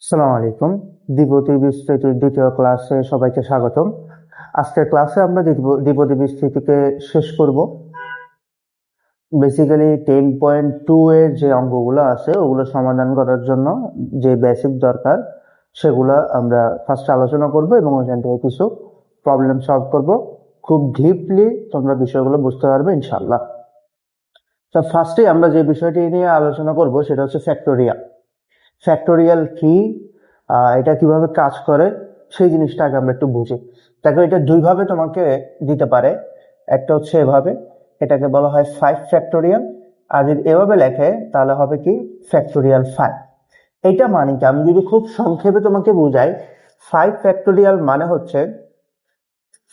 সালাম আলাইকুম। দ্বিপদী বিস্তৃতির দ্বিতীয় ক্লাসে সবাইকে স্বাগতম। আজকের ক্লাসে আমরা দ্বিপ- দ্বিপদী বিস্তৃতিকে শেষ করব। বেসিক্যালি টেন পয়েন্ট টু এর যে অঙ্কগুলো আছে, ওগুলো সমাধান করার জন্য যে বেসিক দরকার, সেগুলো আমরা ফার্স্ট আলোচনা করব এবং ওইখান থেকে কিছু প্রবলেম সলভ করব। খুব ডিপলি তোমরা বিষয়গুলো বুঝতে পারবে ইনশাল্লাহ তো ফার্স্টে আমরা যে বিষয়টি নিয়ে আলোচনা করব, সেটা হচ্ছে ফ্যাক্টোরিয়াল ফ্যাক্টোরিয়াল কি এটা কীভাবে কাজ করে, সেই জিনিসটা আগে আমরা একটু বুঝি। দেখো, এটা দুইভাবে তোমাকে দিতে পারে। একটা হচ্ছে এভাবে, এটাকে বলা হয় ফাইভ ফ্যাক্টোরিয়াল আর যদি এভাবে লেখে, তাহলে হবে কি? ফ্যাক্টোরিয়াল ফাইভ এটা মানে কি? আমি যদি খুব সংক্ষেপে তোমাকে বুঝাই ফাইভ ফ্যাক্টোরিয়াল মানে হচ্ছে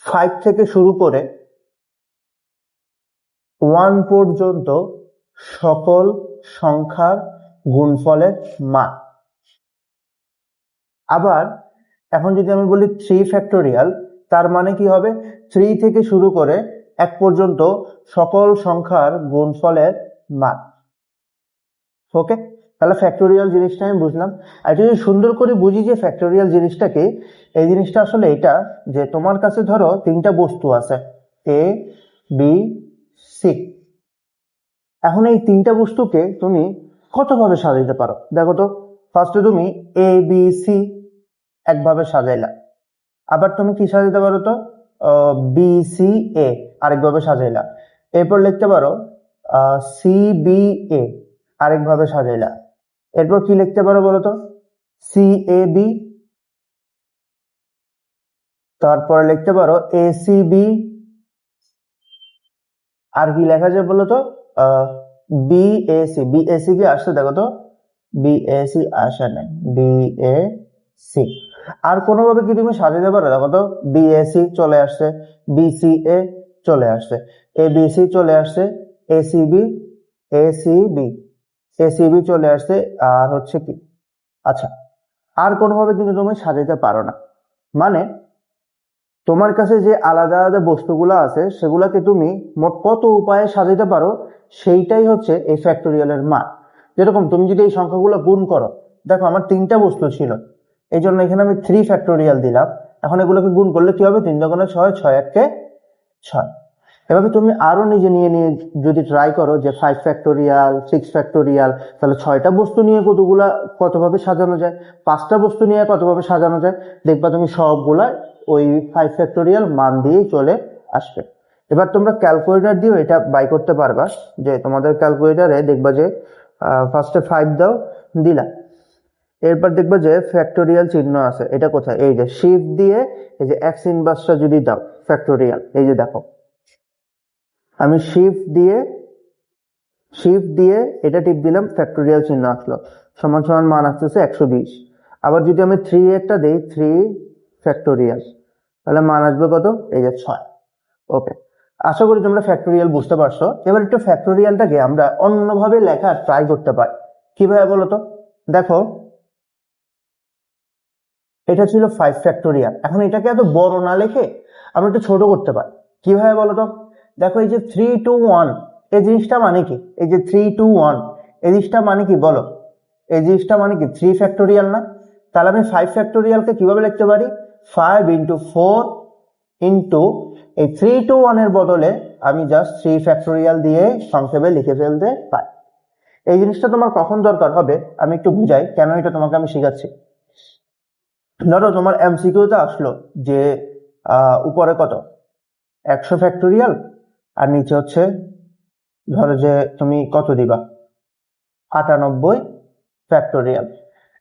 ফাইভ থেকে শুরু করে ওয়ান পর্যন্ত সকল সংখ্যার গুণফলের মান। আবার এখন যদি আমি বলি থ্রি ফ্যাক্টোরিয়াল তার মানে কি হবে? থ্রি থেকে শুরু করে এক পর্যন্ত সকল সংখ্যার গুণফলের মান। ওকে তাহলে ফ্যাক্টোরিয়াল জিনিসটা আমি বুঝলাম। আর যদি সুন্দর করে বুঝি যে ফ্যাক্টোরিয়াল জিনিসটাকে, এই জিনিসটা আসলে এটা যে তোমার কাছে ধরো তিনটা বস্তু আছে এ বি সি এখন এই তিনটা বস্তুকে তুমি কতভাবে সাজাইতে পারো? দেখো তো ফার্স্টে তুমি এ বি সি একভাবে সাজাইলা। আবার তুমি কি সাজাইতে পারো তো? বি সি এ আরেকভাবে সাজাইলা। এরপর লিখতে পারো সি বি এ আরেকভাবে সাজাইলা। এরপর কি লিখতে পারো বলো তো? সি এ বি তারপরে লিখতে পারো এ সি বি আর কি লেখা যায় বলো তো? B A C B A C কি আসছে দেখো তো? বি এ সি আসে নাই। বি এ সি আর কোনোভাবে কি তুমি সাজাতে পারো? দেখো তো বি এ চলে আসছে বি সি এ চলে আসছে এ বি সি চলে আসছে A C B A C B A C B চলে আসছে, আর হচ্ছে কি? আচ্ছা আর কোনোভাবে কিন্তু তুমি সাজাতে পারো না। মানে তোমার কাছে যে আলাদা আলাদা বস্তুগুলো আছে, সেগুলোকে তুমি মোট কত উপায়ে সাজাতে পারো? সেইটাই হচ্ছে এই ফ্যাক্টোরিয়ালের মান। যেরকম তুমি যদি এই সংখ্যাগুলো গুণ করো, দেখো আমার তিনটা বস্তু ছিল এই জন্য এখানে আমি থ্রি ফ্যাক্টোরিয়াল দিলাম, এখন এগুলোকে গুণ করলে কি হবে? তিন দোকানে ছয় ছয় এককে ছয়। এভাবে তুমি আরও নিজে নিয়ে নিয়ে যদি ট্রাই করো যে ফাইভ ফ্যাক্টোরিয়াল সিক্স ফ্যাক্টোরিয়াল তাহলে ছয়টা বস্তু নিয়ে কতগুলা কতভাবে সাজানো যায়? পাঁচটা বস্তু নিয়ে কতভাবে সাজানো যায়? দেখবা তুমি সবগুলা ওই ফাইভ ফ্যাক্টোরিয়াল মান দিয়েই চলে আসবে। এবার তোমরা ক্যালকুলেটর দিয়েও এটা বাই করতে পারবা, যে তোমাদের ক্যালকুলেটারে দেখবা যে ফার্স্টে ফাইভ দাও, দিলা। এরপর দেখবা যে ফ্যাক্টোরিয়াল চিহ্ন আছে, এটা কোথায়? এই যে শিফট দিয়ে এই যে এক্স ইনভার্সটা যদি দাও ফ্যাক্টোরিয়াল এই যে দেখো। আমি শিফট দিয়ে শিফট দিয়ে এটা টিপ দিলাম ফ্যাক্টোরিয়াল চিহ্ন আসলো। সমান সমান মান আসতেছে একশো বিশ। আবার যদি আমি থ্রি এরটা দিই থ্রি ফ্যাক্টোরিয়াল তাহলে মান আসবে কত? এই যে ছয়। ওকে আশা করি তোমরা ফ্যাক্টোরিয়াল বুঝতে পারছ। এবার একটু ফ্যাক্টোরিয়ালটাকে আমরা অন্যভাবে লেখা ট্রাই করতে পারি। কীভাবে বলো তো দেখো, এটা ছিল ফাইভ ফ্যাক্টোরিয়াল এখন এটাকে এত বড় না লেখে আমরা একটু ছোট করতে পারি। কীভাবে বলো তো দেখো, এই যে থ্রি টু ওয়ান এই জিনিসটা মানে কি? এই যে থ্রি টু ওয়ান এই জিনিসটা মানে কি বলো? এই জিনিসটা মানে কি? থ্রি ফ্যাক্টোরিয়াল না? তাহলে আমি ফাইভ ফ্যাক্টোরিয়ালকে কীভাবে লিখতে পারি? ফাইভ ইন্টু ফোর ইন্টু এই থ্রি টু ওয়ানের বদলে আমি জাস্ট থ্রি ফ্যাক্টোরিয়াল দিয়ে সংক্ষেপে লিখে ফেলতে পারি। এই জিনিসটা তোমার কখন দরকার হবে আমি একটু বুঝাই, কেন এটা তোমাকে আমি শেখাচ্ছি? ধরো তোমার এমসিকিউতে আসলো যে উপরে কত? একশো ফ্যাক্টোরিয়াল আর নিচে হচ্ছে, ধরো যে তুমি কত দিবা? আটানব্বই ফ্যাক্টোরিয়াল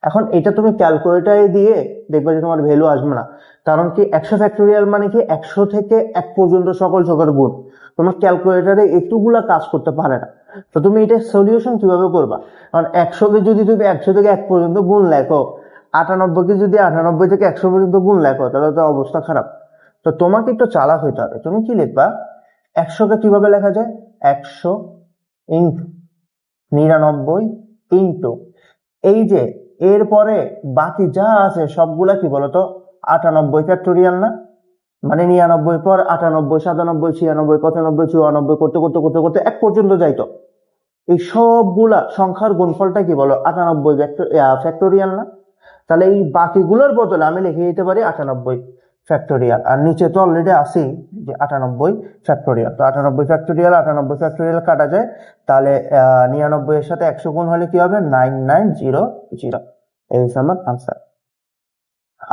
এখন এটা তুমি ক্যালকুলেটারে দিয়ে দেখবে যে তোমার ভ্যালু আসবে না। কারণ কি একশো ফ্যাক্টোরিয়াল মানে কি একশো থেকে এক পর্যন্ত সকল সকল গুণ। তোমার ক্যালকুলেটারে এতগুলা কাজ করতে পারে না। তো তুমি এটা সলিউশন কীভাবে করবা? কারণ একশোকে যদি তুমি একশো থেকে এক পর্যন্ত গুণ লেখো, আটানব্বইকে যদি আটানব্বই থেকে একশো পর্যন্ত গুণ লেখো, তাহলে তো অবস্থা খারাপ। তো তোমাকে একটু চালাক হইতে হবে। তুমি কি লিখবা? একশোকে কীভাবে লেখা যায়? একশো ইন্টু নিরানব্বই ইন্টু। এই যে এরপরে বাকি যা আছে সবগুলা কি বলতো? আটানব্বই ফ্যাক্টোরিয়াল না? মানে নিরানব্বই পর আটানব্বই, সাতানব্বই, ছিয়ানব্বই, পঁচানব্বই, চুয়ানব্বই করতে করতে করতে করতে এক পর্যন্ত যাইতো। এই সবগুলা সংখ্যার গুণফলটা কি বলো? আটানব্বই ফ্যাক্টোরিয়াল না? তাহলে এই বাকিগুলোর বদলে আমি লিখে দিতে পারি আটানব্বই। ফ্যাক্টোরিয়াল আর নিচে তো অলরেডি আসি যে আটানব্বই ফ্যাক্টোরিয়াল তো আটানব্বই ফ্যাক্টোরিয়াল আটানব্বই ফ্যাক্টোরিয়াল কাটা যায়। তাহলে নিরানব্বই এর সাথে একশো গুণ হলে কি হবে? নাইন নাইন জিরো জিরো এই হচ্ছে আমার আনসার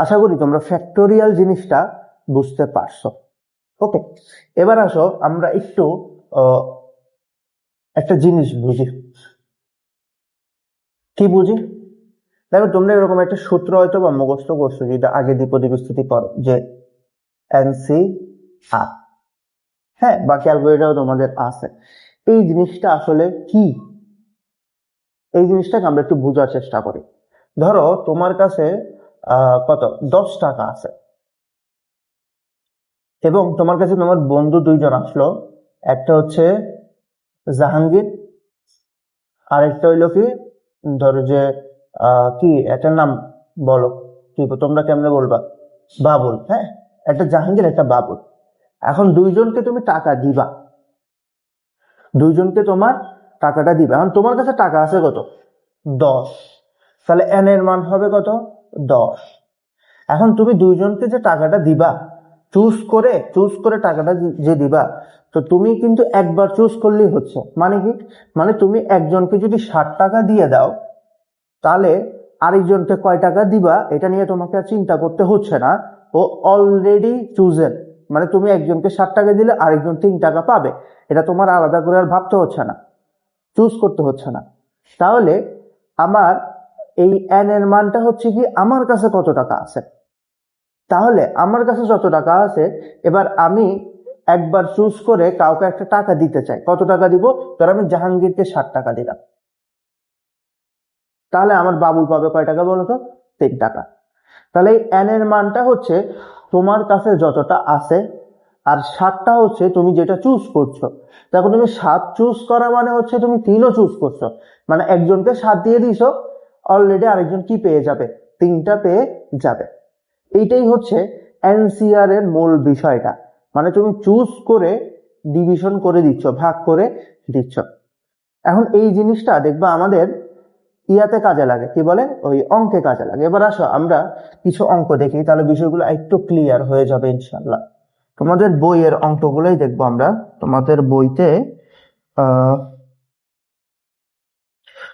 আশা করি তোমরা ফ্যাক্টোরিয়াল জিনিসটা বুঝতে পারছ। ওকে এবার আসো, আমরা একটু একটা জিনিস বুঝি। কি বুঝি? দেখো, তোমরা এরকম একটা সূত্র হয়তো বা মুখস্থ করছ যেটা আগে দ্বিপদী বিস্তৃতি করো, যে এনসি আর হ্যাঁ বা ক্যালকুলেটারও তোমাদের আছে। এই জিনিসটা আসলে কি? এই জিনিসটাকে আমরা একটু বোঝার চেষ্টা করি। ধরো, তোমার কাছে কত? দশ টাকা আছে। এবং তোমার কাছে তোমার বন্ধু দুইজন আসলো। একটা হচ্ছে জাহাঙ্গীর, আরেকটা হইল কি? ধরো যে কি, এটার নাম বলো। কি, তোমরা কেমনে বলবা? বাবুল হ্যাঁ? একটা জাহাঙ্গীর, একটা বাবুল। এখন দুইজনকে তুমি টাকা দিবা। দুইজনকে তোমার টাকাটা দিবা। এখন তোমার কাছে টাকা আছে কত? দশ। তাহলে এন এর মান হবে কত? দশ। এখন তুমি দুইজনকে যে টাকাটা দিবা চুজ করে চুজ করে টাকাটা যে- যে দিবা, তো তুমি কিন্তু একবার চুজ করলেই হচ্ছে। মানে কি? মানে তুমি একজনকে যদি ষাট টাকা দিয়ে দাও তাহলে আরেকজনকে কয় টাকা দিবা? এটা নিয়ে তোমাকে চিন্তা করতে হচ্ছে না। ও অলরেডি চুজেন মানে তুমি একজনকে ষাট টাকা দিলে আরেকজন তিন টাকা পাবে। এটা তোমার আলাদা করে আর ভাবতে হচ্ছে না। চুজ করতে হচ্ছে না। তাহলে আমার এই এন এর মানটা হচ্ছে কি? আমার কাছে কত টাকা আছে? তাহলে আমার কাছে যত টাকা আছে, এবার আমি একবার চুজ করে কাউকে একটা টাকা দিতে চাই। কত টাকা দিব? ধর আমি জাহাঙ্গীরকে ষাট টাকা দিলাম। তাহলে আমার বাবুল পাবে কয় টাকা বলো তো? তিন টাকা। তাহলে এই এন এর মানটা হচ্ছে তোমার কাছে যতটা আছে, আর সাতটা হচ্ছে তুমি যেটা চুজ করছ। দেখো তুমি সাত চুজ করা মানে হচ্ছে তুমি তিনও চুজ করছ। মানে একজনকে সাত দিয়ে দিছো অলরেডি আরেকজন কি পেয়ে যাবে? তিনটা পেয়ে যাবে। এইটাই হচ্ছে এনসিআর এর মূল বিষয়টা। মানে তুমি চুজ করে ডিভিশন করে দিচ্ছ, ভাগ করে দিচ্ছ। এখন এই জিনিসটা দেখবা আমাদের ইয়াতে কাজে লাগে, কি বলে? ওই অঙ্কে কাজে লাগে। এবার আসো, আমরা কিছু অঙ্ক দেখি, তাহলে বিষয়গুলো একটু ক্লিয়ার হয়ে যাবে ইনশাল্লাহ তোমাদের বইয়ের অঙ্কগুলোই দেখব আমরা। তোমাদের বইতে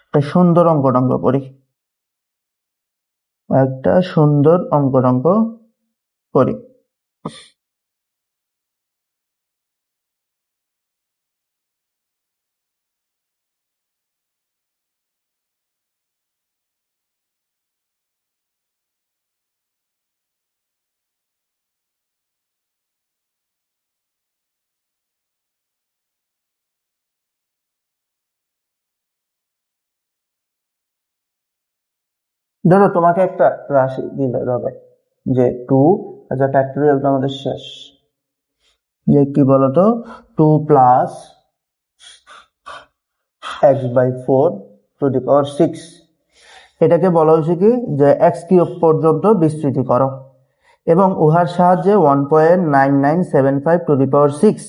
একটা সুন্দর অঙ্ক টঙ্ক করি একটা সুন্দর অঙ্ক টঙ্ক করি ধরো তোমাকে একটা রাশি দিলে হবে যে টু আচ্ছা ফ্যাক্টরিয়াল তো আমাদের শেষ। যে কি বলতো? Two plus x by four to the power six এটাকে বলা হয়েছে কি? যে এক্স কিউব পর্যন্ত বিস্তৃতি করো। এবং উহার সাহায্যে one point nine nine seven five to the power six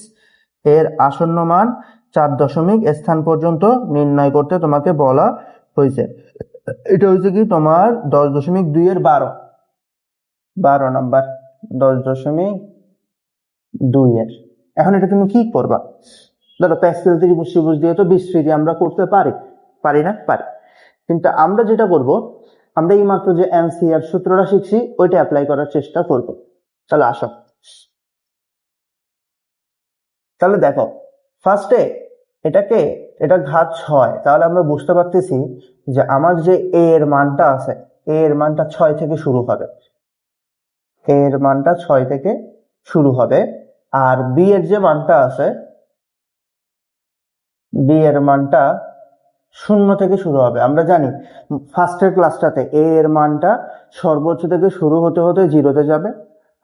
এর আসন্ন মান চার দশমিক স্থান পর্যন্ত নির্ণয় করতে তোমাকে বলা হয়েছে। এটা হচ্ছে কি তোমার দশ দশমিক দুই এর বারো। বারো নাম্বার, দশ দশমিক দুই এর। এখন এটা তুমি কি করবা? ধরো প্যাসকেল ত্রিভুজ ত্রিভুজ দিয়ে তো বিস্তৃতি আমরা করতে পারি। পারি না? পারি। কিন্তু আমরা যেটা করব, আমরা এই মাত্র যে এনসিআর সূত্রটা শিখছি, ওইটা অ্যাপ্লাই করার চেষ্টা করব। তাহলে আসো। তাহলে দেখো ফার্স্টে এটাকে, এটা ঘাত ছয়। তাহলে আমরা বুঝতে পারতেছি যে আমার যে এ এর মানটা আছে এ এর মানটা ছয় থেকে শুরু হবে। এ এর মানটা ছয় থেকে শুরু হবে। আর বি এর যে মানটা আছে বি এর মানটা শূন্য থেকে শুরু হবে। আমরা জানি ফার্স্টের ক্লাসটাতে এ এর মানটা সর্বোচ্চ থেকে শুরু হতে হতে জিরোতে যাবে,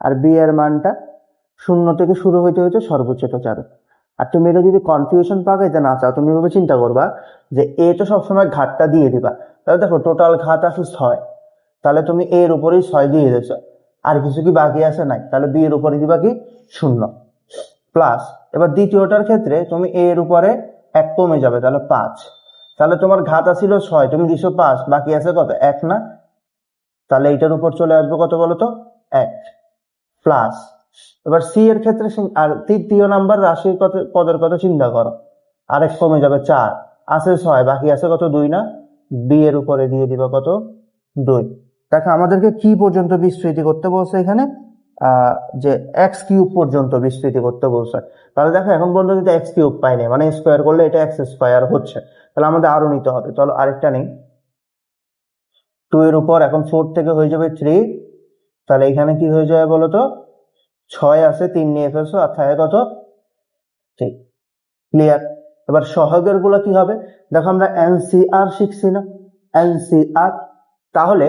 আর বি এর মানটা শূন্য থেকে শুরু হইতে হইতে সর্বোচ্চতে যাবে। আর তুমি এটা যদি কনফিউশন পাকাইতে না চাও, তুমি এভাবে চিন্তা করবা যে এ তো সবসময় ঘাটটা দিয়ে দিবা। তাহলে দেখো টোটাল ঘাত আছে ছয়। তাহলে তুমি এর উপরেই ছয় দিয়ে দিয়েছ। আর কিছু কি বাকি আছে? নাই। তাহলে বি এর উপরে দিবা কি? শূন্য। প্লাস এবার দ্বিতীয়টার ক্ষেত্রে তুমি এ এর উপরে এক কমে যাবে, তাহলে পাঁচ। তাহলে তোমার ঘাত আছিল ছয়, তুমি দিছো পাঁচ। বাকি আছে কত? এক না? তাহলে এইটার উপর চলে আসবে কত বলতো? এক। প্লাস এবার সি এর ক্ষেত্রে আর তৃতীয় নাম্বার রাশির কত পদের কথা চিন্তা করো। আরেক কমে যাবে চার। আছে ছয়, বাকি আছে কত দুই না? বি এর উপরে দিয়ে দিবা কত দুই। দেখো, আমাদেরকে কি পর্যন্ত বিস্তৃতি করতে বলছে এখানে? যে এক্স কিউব পর্যন্ত বিস্তৃতি করতে বলছে। তাহলে দেখো, এখন পর্যন্ত কিন্তু এক্স কিউব পাইনি মানে স্কোয়ার করলে এটা এক্স স্কোয়ার হচ্ছে। তাহলে আমাদের আরও নিতে হবে। চলো আরেকটা নেই। টু এর উপর, এখন ফোর থেকে হয়ে যাবে থ্রি তাহলে এখানে কি হয়ে যাবে বলো তো ছয় আছে, তিন নিয়ে ফেলছো আর থাকে কত ঠিক ক্লিয়ার এবার সহগেরগুলো কি হবে? দেখো আমরা এনসিআর শিখছি না, এনসিআর, তাহলে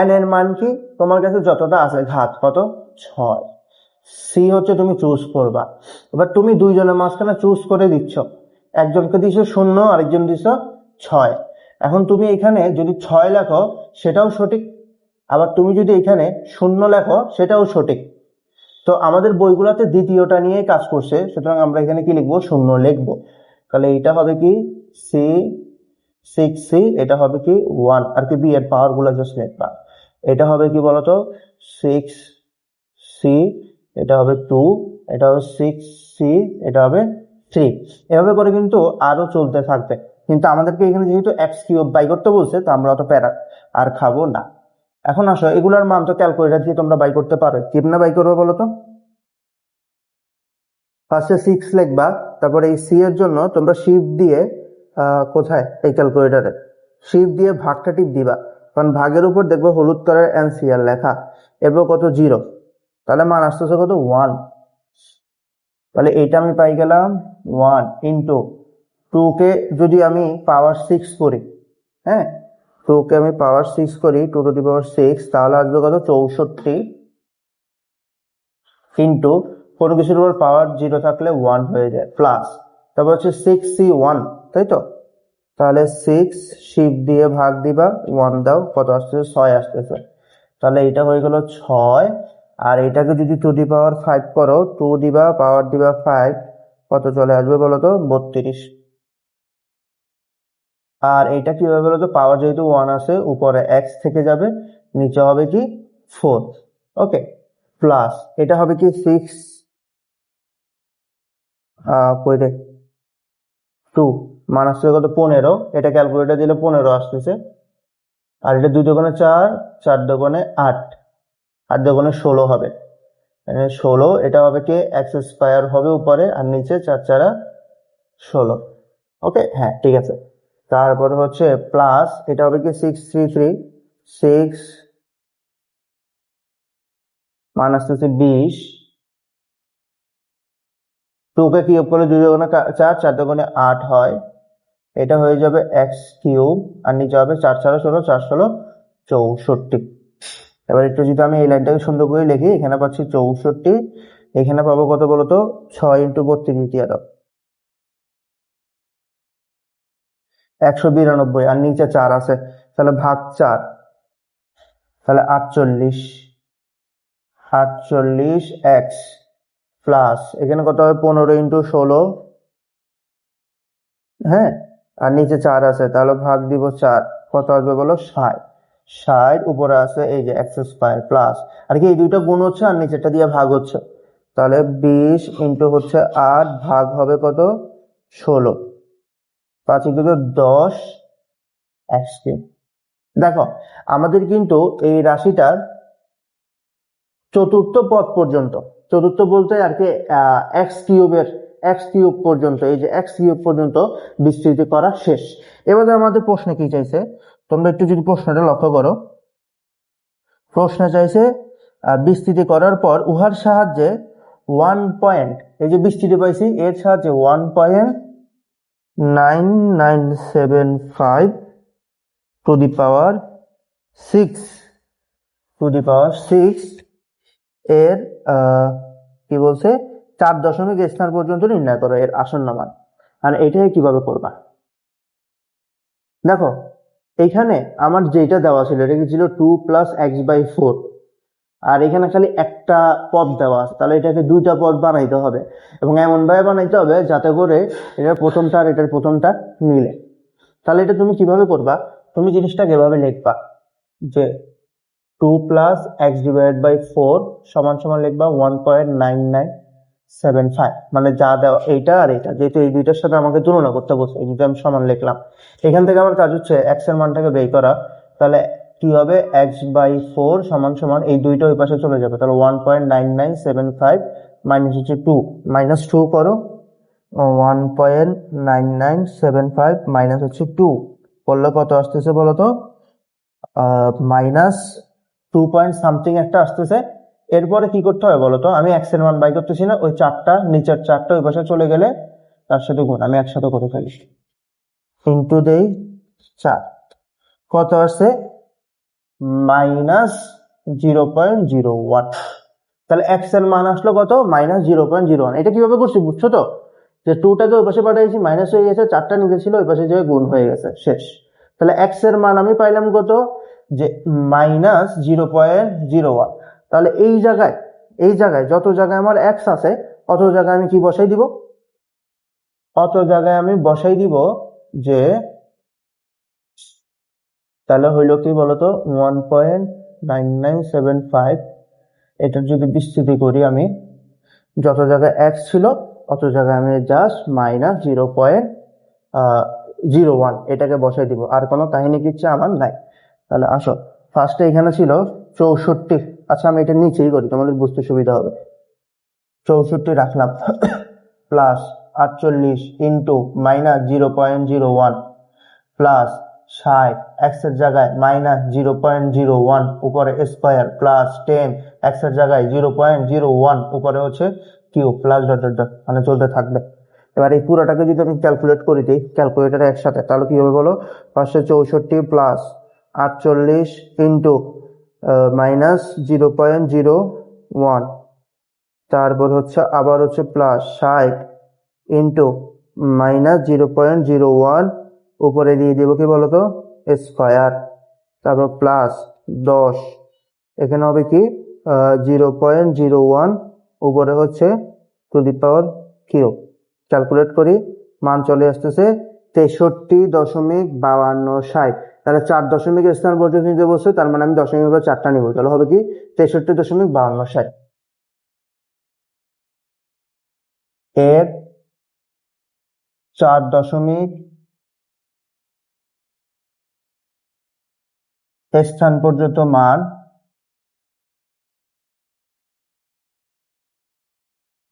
এন এর মান কি? তোমার কাছে যতটা আছে, ঘাত কত? ছয়। সি হচ্ছে তুমি চুজ করবা। এবার তুমি দুইজনের মাঝখানে চুজ করে দিচ্ছ। একজনকে দিছো শূন্য, আরেকজন দিছ ছয়। এখন তুমি এখানে যদি ছয় লেখো, সেটাও সঠিক। আবার তুমি যদি এখানে শূন্য লেখো, সেটাও সঠিক। তো আমাদের বইগুলোতে দ্বিতীয়টা নিয়ে কাজ করছে, সুতরাং আমরা এখানে কি লিখব? শূন্য লিখব। তাহলে এটা হবে কি? সি সিক্স সি এটা হবে কি? ওয়ান আর কি বি এর পাওয়ারগুলো জাস্ট লিখবা এটা হবে কি বলতো? সিক্স সি এটা হবে টু এটা হবে সিক্স সি এটা হবে থ্রি এভাবে করে কিন্তু আরও চলতে থাকবে। কিন্তু আমাদেরকে এখানে যেহেতু এক্স কিউব বাই করতে বলছে, তো আমরা অত প্যারা আর খাব না। এখন আসো, এগুলার মান তো ক্যালকুলেটার দিয়ে তোমরা বাই করতে পারো। কেমনে বাই করবে বলো তো? ফার্স্টে সিক্স লিখবা, তারপরে এই সি এর জন্য তোমরা শিফট দিয়ে কোথায়? এই ক্যালকুলেটারে শিফট দিয়ে ভাগটা টিপ দিবা, কারণ ভাগের উপর দেখবে হলুদ কালার এনসিআর লেখা। এরপর কত? জিরো তাহলে মান আসতেছে কত? ওয়ান তাহলে এইটা আমি পাই গেলাম ওয়ান ইন্টু টু কে যদি আমি পাওয়ার সিক্স করি হ্যাঁ? টু কে আমি পাওয়ার সিক্স করি two to the power six তাহলে আসবে কত? চৌষট্টি ইন্টু কোনো কিছুর উপর পাওয়ার জিরো থাকলে ওয়ান হয়ে যায় প্লাস তারপর হচ্ছে সিক্স সি ওয়ান তাই তো? তাহলে সিক্স শিপ দিয়ে ভাগ দিবা ওয়ান দাও, কত আসতেছে? ছয় আসতেছে। তাহলে এটা হয়ে গেল ছয়, আর এটাকে যদি টু দি পাওয়ার ফাইভ করো টু দিবা পাওয়ার দিবা ফাইভ কত চলে আসবে বলো তো? বত্রিশ। আর এটা কি হবে বলো তো পাওয়ার যেহেতু ওয়ান আছে, উপরে এক্স থেকে যাবে, নিচে হবে কি? ফোর ওকে প্লাস এটা হবে কি? সিক্স টু মান আসছে কত? পনেরো। এটা ক্যালকুলেটর দিলে পনেরো আসতেছে। আর এটা দুই দোকানে চার চার দোকানে আট আট দোকানে ষোলো হবে। ষোলো, এটা হবে কি? এক্স স্কোয়ার হবে উপরে, আর নিচে চার চারা ষোলো। ওকে হ্যাঁ ঠিক আছে। তারপরে হচ্ছে প্লাস এটা হবে কি সিক্স থ্রি থ্রি সিক্স মান আসতেছে বিশ। টুকে কিউব করলে দুই দোকানে চার চার দোকানে আট হয়। এটা হয়ে যাবে এক্স কিউব আর নিচে হবে চার চার, ষোলো চার, ষোলো, চৌষট্টি। এবার একটু যদি আমি এই লাইনটাকে সুন্দর করে লিখি, এখানে পাচ্ছি চৌষট্টি, এখানে পাবো কত বলতো? ছয় ইন্টু বত্রিশ দিয়ে একশো বিরানব্বই, আর নিচে চার আছে। তাহলে ভাগ চার। তাহলে আটচল্লিশ। আটচল্লিশ এক্স প্লাস, এখানে কত হবে? পনেরো ইন্টু ষোলো। হ্যাঁ আর নিচে চার আছে। তাহলে ভাগ দিব চার। কত আসবে বলো? ষাট। ষাট, উপরে আছে এই যে এক্স স্কোয়ার প্লাস। আর কি, এই দুইটা গুণ হচ্ছে আর নিচেরটা দিয়ে ভাগ হচ্ছে। তাহলে বিশ ইন্টু হচ্ছে আট ভাগ হবে কত? ষোলো। পাঁচ কিন্তু দশ কিউব দেখো, আমাদের কিন্তু এই রাশিটার চতুর্থ পদ পর্যন্ত, চতুর্থ বলতে আর কি এক্স কিউবের এক্স কিউব পর্যন্ত, এই যে এক্স কিউব পর্যন্ত বিস্তৃতি করা শেষ। এবারে আমাদের প্রশ্নে কি চাইছে? তোমরা একটু যদি প্রশ্নটা লক্ষ্য করো। প্রশ্ন চাইছে বিস্তৃতি করার পর উহার সাহায্যে ওয়ান পয়েন্ট এই যে বিস্তৃতি পাইছি, এর সাহায্যে one point nine nine seven five to the power six. To the power six এর কি বলছে? চার দশমিক স্থান পর্যন্ত নির্ণয় করো এর আসন্ন মান আর এটাই কীভাবে করবা? দেখো এইখানে আমার যেটা দেওয়া ছিল, এটা কি ছিল? Two plus x by four আর এখানে খালি একটা পদ দেওয়া আছে। তাহলে এটাকে দুইটা পদ বানাইতে হবে এবং এমন ভাবে বানাইতে হবে যাতে করে এটার প্রথমটা আর এটার প্রথমটা মিলে। তাহলে এটা তুমি কীভাবে করবা? তুমি জিনিসটাকে এভাবে লিখবা যে two plus x divide by four সমান সমান লিখবা one point nine nine seven five মানে যা দেওয়া, এইটা আর এইটা। যেহেতু এই দুইটার সাথে আমাকে তুলনা করতে বলছে, এই দুটো আমি সমান লিখলাম। এখান থেকে আমার কাজ হচ্ছে এক্সের মানটাকে বের করা। তাহলে কি হবে এক্স বাই ফোর সমান সমান এই দুইটা ওই পাশে চলে যাবে। তাহলে one point nine nine seven five minus হচ্ছে টু মাইনাস টু করো। One point nine nine seven five minus হচ্ছে টু করলে কত আসতেছে বলো তো? মাইনাস টু পয়েন্ট সামথিং একটা আসতেছে। এরপরে কি করতে হবে বলো তো? আমি এক্সের মান বাই করতেছি না, ওই চারটা, নিচের চারটা ওই পাশে চলে গেলে তার সাথে গুণ। আমি একসাথে করে ফেলি ইন্টু দেই চার কত আসছে? Minus zero point zero one. তাহলে এক্সের মান আসলো কত? Minus zero point zero one. এটা কীভাবে করছি বুঝছ তো? যে টুটাকে ওই পাশে পাঠিয়েছি মাইনাস হয়ে গেছে, চারটা নিচে ছিল ওই পাশে যে গুণ হয়ে গেছে। শেষ। তাহলে এক্সের মান আমি পাইলাম কত? যে minus zero point zero one. তাহলে এই জায়গায় এই জায়গায় যত জায়গায় আমার এক্স আছে, অত জায়গায় আমি কি বসাই দিব? অত জায়গায় আমি বসাই দিব যে তাহলে হইল কি বলতো? One point nine nine seven five এটার যদি বিস্তৃতি করি আমি, যত জায়গায় এক্স ছিল, অত জায়গায় আমি just minus zero point zero one এটাকে বসাই দিব। আর কোনো কাহিনী কিচ্ছে আমার নাই। তাহলে আসো ফার্স্টে এখানে ছিল চৌষট্টি। আচ্ছা আমি এটা নিচেই করি, তোমাদের বুঝতে সুবিধা হবে। চৌষট্টি রাখলাম। প্লাস আটচল্লিশ into minus zero point zero one plus ষাট এক্সের জায়গায় minus zero point zero one, উপরে স্কোয়ার প্লাস টেন এক্সের জায়গায় জিরো পয়েন্ট জিরো ওয়ান, উপরে হচ্ছে Q plus dot dot dot মানে চলতে থাকবে। এবার এই পুরোটাকে যদি আমি ক্যালকুলেট করে দিই, ক্যালকুলেটারে একসাথে, তাহলে কি হবে বলো? পাঁচশো চৌষট্টি প্লাস আটচল্লিশ into minus zero point zero one, তারপর হচ্ছে আবার হচ্ছে প্লাস ষাট into, minus zero point zero one উপরে দিয়ে দেবো কি বলতো? স্কোয়ার তারপর প্লাস দশ। এখানে হবে কি? জিরো পয়েন্ট জিরো ওয়ান উপরে হচ্ছে to the power Q calculate করি, মান চলে আসতেছে তেষট্টি দশমিক বাউান্ন ষাট। তাহলে চার দশমিক স্থান পর্যন্ত নিতে বলছে তার মানে আমি দশমিক চারটা নিব। তাহলে হবে কি? তেষট্টি দশমিক বাউান্ন ষাট। এর চার দশমিক স্থান পর্যন্ত মান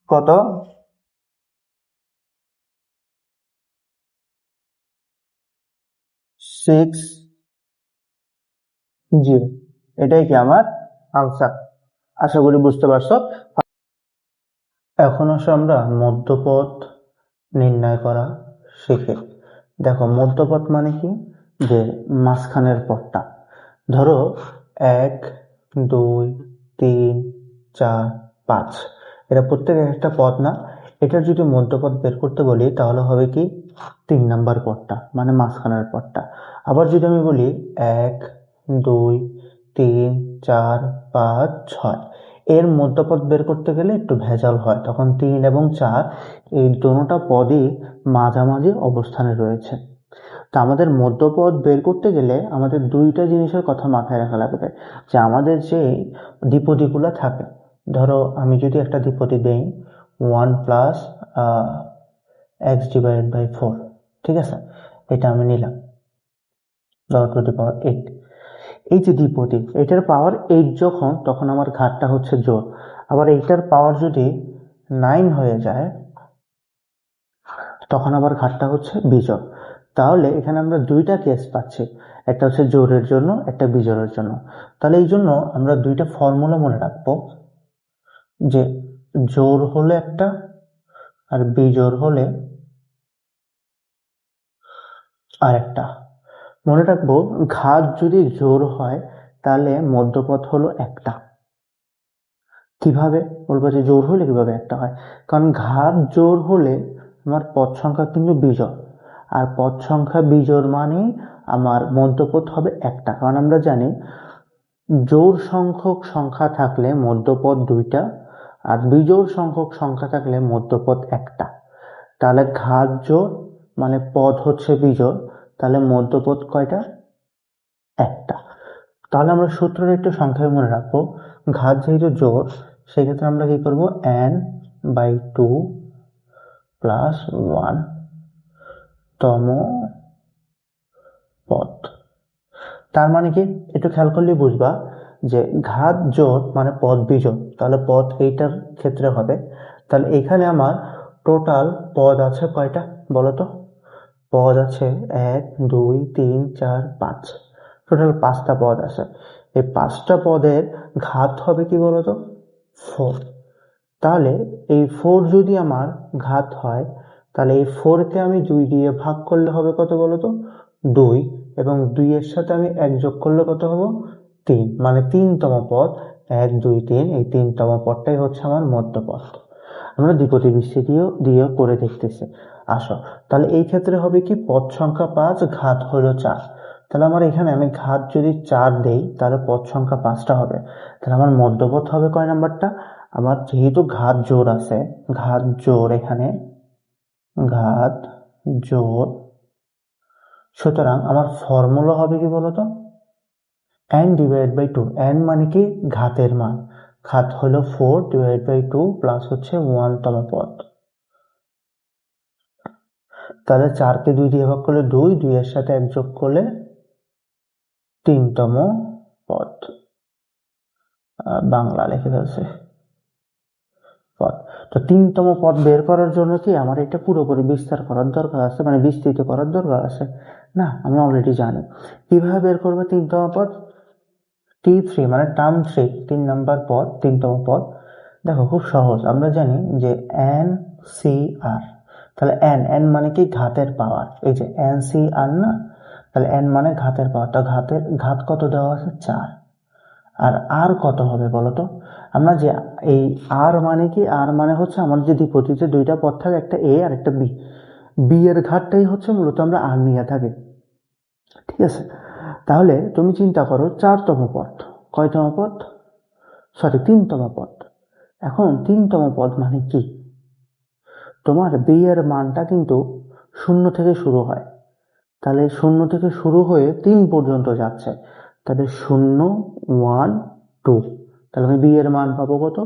কত? সিক্স জিরো এটাই কি আমার আনসার আশা করি বুঝতে পারছ। এখন আসো আমরা মধ্যপথ নির্ণয় করা শিখে। দেখো, মধ্যপথ মানে কি? যে মাঝখানের পথটা। ধরো, এক, দুই, তিন, চার, পাঁচ। এটা প্রত্যেক একটা পদ না। এটার যদি মধ্যপথ বের করতে বলি, তাহলে হবে কি? তিন নাম্বার পদটা মানে মাঝখানের পদটা। আবার যদি আমি বলি, এক, দুই, তিন, চার, পাঁচ, ছয়। এর মধ্যপথ বের করতে গেলে একটু ভেজাল হয়। তখন তিন এবং চার এই দুটোটা পদই মাঝামাঝি অবস্থানে রয়েছে। তো আমাদের মধ্যপদ বের করতে গেলে আমাদের দুইটা জিনিসের কথা মাথায় রাখা লাগবে, যে আমাদের যে দ্বিপদীগুলো থাকে, ধরো আমি যদি একটা দ্বিপদী দেই one plus x divided by four ঠিক আছে? এটা আমি নিলাম, ধরো টু দি পাওয়ার এইট এই যে দ্বিপদী, এটার পাওয়ার এইট যখন, তখন আমার ঘাটটা হচ্ছে জোর। আবার এইটার পাওয়ার যদি নাইন হয়ে যায়, তখন আবার ঘাটটা হচ্ছে বিজোড়। তাহলে এখানে আমরা দুইটা কেস পাচ্ছি। একটা হচ্ছে জোরের জন্য, একটা বিজোড়ের জন্য। তাহলে এই জন্য আমরা দুইটা ফর্মুলা মনে রাখব। যে জোর হলে একটা, আর বিজোড় হলে আরেকটা। মনে রাখব, ঘাত যদি জোর হয়, তাহলে মধ্যপথ হলো একটা। কীভাবে? বলব যে জোর হলে কীভাবে একটা হয়? কারণ ঘাত জোর হলে আমার পথ সংখ্যা কিন্তু বিজোড় আর পদ সংখ্যা বিজোড় মানে আমার মধ্যপথ হবে একটা। কারণ আমরা জানি জোর সংখ্যক সংখ্যা থাকলে মধ্যপদ দুইটা আর বিজোড় সংখ্যক সংখ্যা থাকলে মধ্যপদ একটা। তাহলে ঘাত জোড় মানে পদ হচ্ছে বিজোড়, তাহলে মধ্যপদ কয়টা? একটা। তাহলে আমরা সূত্রের একটু সংখ্যায় মনে রাখব। ঘাত যেহেতু জোর সেক্ষেত্রে আমরা কি করব? N by two plus one তম পদ তার মানে কি? একটু খেয়াল করলে বুঝবা যে ঘাত জোর মানে পদ বিজোড় তাহলে পদ এইটার ক্ষেত্রে হবে। তাহলে এখানে আমার টোটাল পদ আছে কয়টা বলো তো পদ আছে এক, দুই, তিন, চার, পাঁচ। টোটাল পাঁচটা পদ আছে। এই পাঁচটা পদের ঘাত হবে কি বলতো? ফোর তাহলে এই ফোর যদি আমার ঘাত হয় তাহলে এই ফোরকে আমি দুই দিয়ে ভাগ করলে হবে কত বলতো? দুই। এবং দুইয়ের সাথে আমি এক যোগ করলে কত হব? তিন। মানে তিনতম পদ। এক, দুই, তিন। এই তিনতম পদটাই হচ্ছে আমার মধ্যপদ। আমরা দ্বিপদী বিস্তৃতিও দিয়ে করে দেখতেছি। আসো। তাহলে এই ক্ষেত্রে হবে কি? পদ সংখ্যা পাঁচ ঘাত হলো চার। তাহলে আমার এখানে আমি ঘাত যদি চার দেই, তাহলে পদ সংখ্যা পাঁচটা হবে। তাহলে আমার মধ্যপদ হবে কয় নাম্বারটা? আমার যেহেতু ঘাত জোর আছে, ঘাত জোর এখানে ঘাত জোর সুতরাং আমার ফর্মুলা হবে কি বলতো? N divide by two n মানে কি? ঘাতের মান। ঘাত হলো four divide by two plus হচ্ছে ওয়ান তম পদ। তাহলে চারকে দুই দিয়ে ভাগ করলে দুই, দুইয়ের সাথে এক যোগ করলে তিনতম পদ। বাংলা লিখে ফেলছে। পদ তো তিনতম পদ বের করার জন্য কি আমার এটা পুরোপুরি বিস্তার করার দরকার আছে? মানে বিস্তৃত করার দরকার আছে? না, আমি অলরেডি জানি। কীভাবে বের করব তিনতম পদ? টি থ্রি মানে টার্ম থ্রি তিন নাম্বার পদ, তিনতম পদ। দেখো, খুব সহজ। আমরা জানি যে এন সি আর তাহলে এন এন মানে কি? ঘাতের পাওয়ার। এই যে এন সি আর না? তাহলে এন মানে ঘাতের পাওয়ার। তা ঘাতের, ঘাত কত দেওয়া আছে? চার। আর আর কত হবে বলো তো আমরা যে এই আর মানে কি? আর মানে হচ্ছে আমার যে দ্বিপদীতে দুইটা পদ থাকে, একটা এ আর একটা বি বি এর ঘাটটাই হচ্ছে মূলত আমরা আর নিয়ে থাকি। ঠিক আছে? তাহলে তুমি চিন্তা করো, চারতম পদ। কয়তম পদ? সরি, তিনতম পদ। এখন তিনতম পদ মানে কি? তোমার বি এর মানটা কিন্তু শূন্য থেকে শুরু হয়। তাহলে শূন্য থেকে শুরু হয়ে তিন পর্যন্ত যাচ্ছে। তাহলে শূন্য ওয়ান টু তাহলে আমি বি এর মান পাবো কত?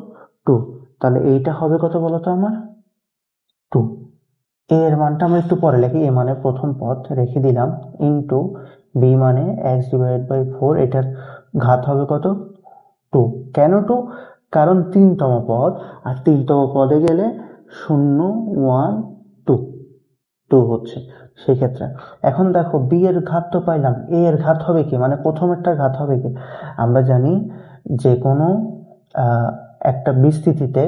টু তাহলে এইটা হবে কত বলো তো আমার? টু এ এর মানটা আমরা একটু পরে লিখি এ মানে প্রথম পদ, রেখে দিলাম। ইন্টু বি মানে এক্স ডিভাইড বাই ফোর এটার ঘাত হবে কত? টু কেন টু কারণ তিনতম পদ, আর তিনতম পদে গেলে শূন্য ওয়ান টু টু হচ্ছে। সেক্ষেত্রে এখন দেখো বি এর ঘাত তো পাইলাম। এ এর ঘাত হবে কি? মানে প্রথমেরটার ঘাত হবে কি? আমরা জানি যে কোনো একটা বিস্তৃতিতে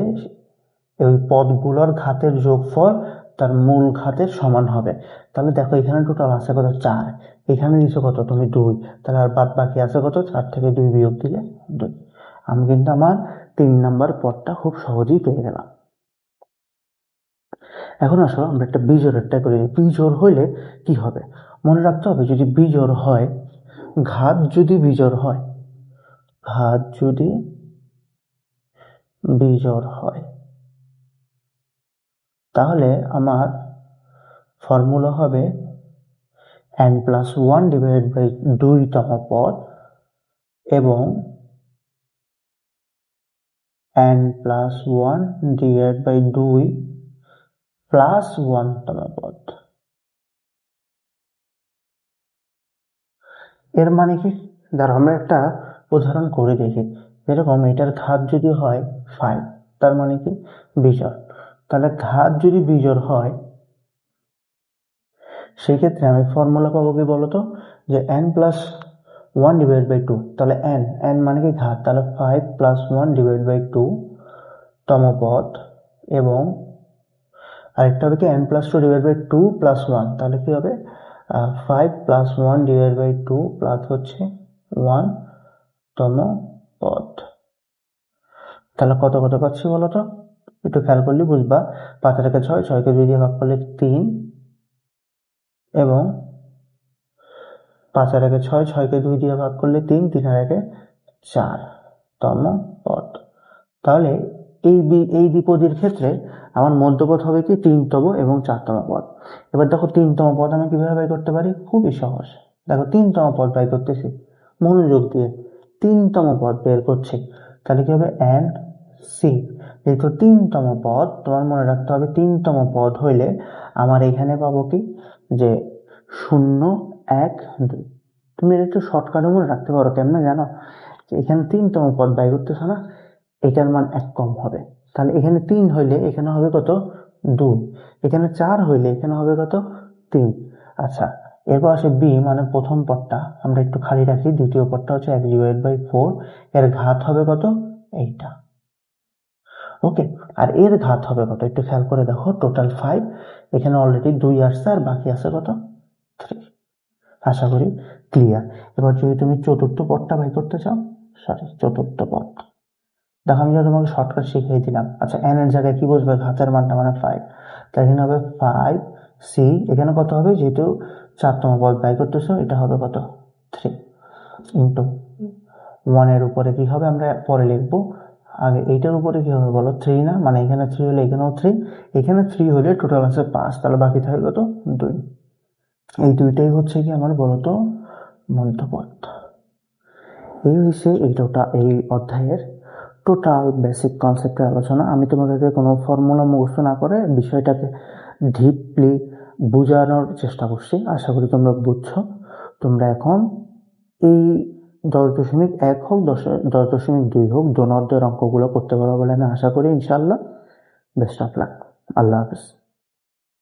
ওই পদগুলোর ঘাতের যোগফল তার মূল ঘাতের সমান হবে। তাহলে দেখো, এখানে টোটাল আছে কত? চার। এখানে নিচে কত? তুমি দুই। তাহলে আর বাদ বাকি আছে কত? চার থেকে দুই বিয়োগ দিলে দুই। আমি কিন্তু আমার তিন নাম্বার পদটা খুব সহজেই পেয়ে গেলাম। এখন আসো, আমরা একটা বিজোড়েরটা করি বিজোড় হইলে কি হবে? মনে রাখতে হবে, যদি বিজোড় হয়, ঘাত যদি বিজোড় হয়, ঘাত যদি বিজোড় হয়, তাহলে আমার ফর্মুলা হবে n plus one divide by দুইতম পদ এবং n plus one divide by দুই প্লাস ওয়ানতম পদ। এর মানে কি? ধরো আমরা একটা উদাহরণ করে দেখি। যেরকম এটার ঘাত যদি হয় ফাইভ, তার মানে কি? বিজোড়। তাহলে ঘাত যদি বিজোড় হয়, সেক্ষেত্রে আমি ফর্মুলা পাবো কি বলতো? যে n plus one divide by two তাহলে এন এন মানে কি ঘাত? তাহলে five plus one divide by two তম পদ এবং আরেকটা হবে কি n plus two divide by two plus one তাহলে কি হবে? Five plus one divide by two plus হচ্ছে ওয়ান তম পদ। তাহলে কত কত পাচ্ছি বলো তো? একটু খেয়াল করলে বুঝবা। পাঁচ রেখে ছয়, ছয়কে দুই দিয়ে ভাগ করলে তিন। এবং পাঁচ আর একে ছয়, ছয়কে দুই দিয়ে ভাগ করলে তিন তিন আর একে চার তম পদ। তাহলে এই এই দ্বিপদীর ক্ষেত্রে আমার মধ্যপদ হবে কি তিনতম এবং চারতম পদ এবার দেখো তিনতম পদ আমি কীভাবে বাই করতে পারি? খুবই সহজ। দেখো তিনতম পদ ব্যয় করতেছি। মনোযোগ দিয়ে তিনতম পদ বের করছি। তাহলে কি হবে? এন সি যেহেতু তিনতম পদ তোমার মনে রাখতে হবে তিনতম পদ হইলে আমার এখানে পাবো কি? যে শূন্য, এক, দুই। তুমি এটা একটু শর্টকাটে মনে রাখতে পারো, কেমন জানো? এখানে তিনতম পদ ব্যয় করতেছো না? এটার মান এক কম হবে। তাহলে এখানে তিন হইলে এখানে হবে কত? দুই। এখানে চার হইলে এখানে হবে কত? তিন। আচ্ছা এরপর আসে বি মানে প্রথম পদটা। আমরা একটু খালি রাখি। দ্বিতীয় পদটা হচ্ছে এক ডিভাইড বাই ফোর এর ঘাত হবে কত? এইটা। ওকে, আর এর ঘাত হবে কত? একটু খেয়াল করে দেখো টোটাল ফাইভ এখানে অলরেডি দুই আসছে, আর বাকি আছে কত? থ্রি আশা করি ক্লিয়ার এবার যদি তুমি চতুর্থ পদটা বাই করতে চাও সরি চতুর্থ পদ। দেখো, আমি যদি তোমাকে শর্টকাট শিখিয়ে দিলাম। আচ্ছা এন এর জায়গায় কি বসবে? ঘাতের মানটা মানে ফাইভ তাই এখানে হবে ফাইভ সি এখানে কত হবে? যেহেতু চারতম পদ বাই করতেছো, এটা হবে কত? থ্রি ইন্টু ওয়ানের উপরে কী হবে? আমরা পরে লিখব। আগে এইটার উপরে কী হবে বলো? থ্রি না? মানে এখানে থ্রি হলে এখানেও থ্রি এখানে থ্রি হলে টোটাল আছে পাঁচ। তাহলে বাকি থাকে কত? দুই। এই দুইটাই হচ্ছে কি আমার বলতো মন্তপদ এই হচ্ছে এই টোটা এই অধ্যায়ের টোটাল বেসিক কনসেপ্টের আলোচনা। আমি তোমাদেরকে কোনো ফর্মুলা মুখস্থ না করে বিষয়টাকে ডিপলি বোঝানোর চেষ্টা করছি। আশা করি তোমরা বুঝছ। তোমরা এখন এই দশ দশমিক এক হোক, দশ দশ দশমিক দুই হোক দোনো অঙ্কগুলো করতে পারো বলে আমি আশা করি ইনশাল্লাহ বেস্ট অফ লাক আল্লাহ হাফিজ।